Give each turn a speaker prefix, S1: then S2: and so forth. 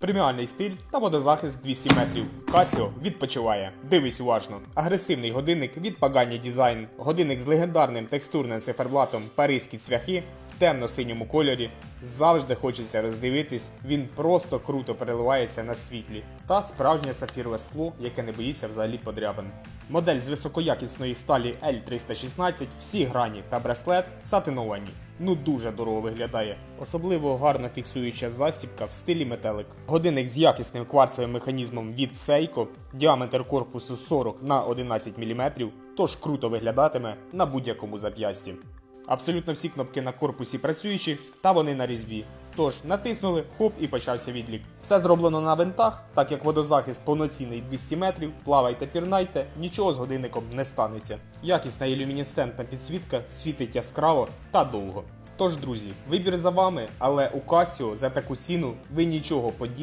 S1: Преміальний стиль та водозахист 200 метрів. Casio відпочиває. Дивись уважно. Агресивний годинник від Pagani Design. Годинник з легендарним текстурним циферблатом Паризькі цвяхи в темно-синьому кольорі. Завжди хочеться роздивитись. Він просто круто переливається на світлі. Та справжнє сапфірове скло, яке не боїться взагалі подрябин. Модель з високоякісної сталі L316, всі грані та браслет сатиновані. Ну дуже дорого виглядає. Особливо гарно фіксуюча застібка в стилі метелик. Годинник з якісним кварцевим механізмом від Seiko, діаметр корпусу 40 на 11 мм, тож круто виглядатиме на будь-якому зап'ясті. Абсолютно всі кнопки на корпусі працюючі, та вони на різьбі. Тож натиснули, хоп і почався відлік. Все зроблено на винтах, так як водозахист повноцінний 200 метрів, плавайте, пірнайте, нічого з годинником не станеться. Якісна і підсвітка світить яскраво та довго. Тож, друзі, вибір за вами, але у Casio за таку ціну ви нічого подібного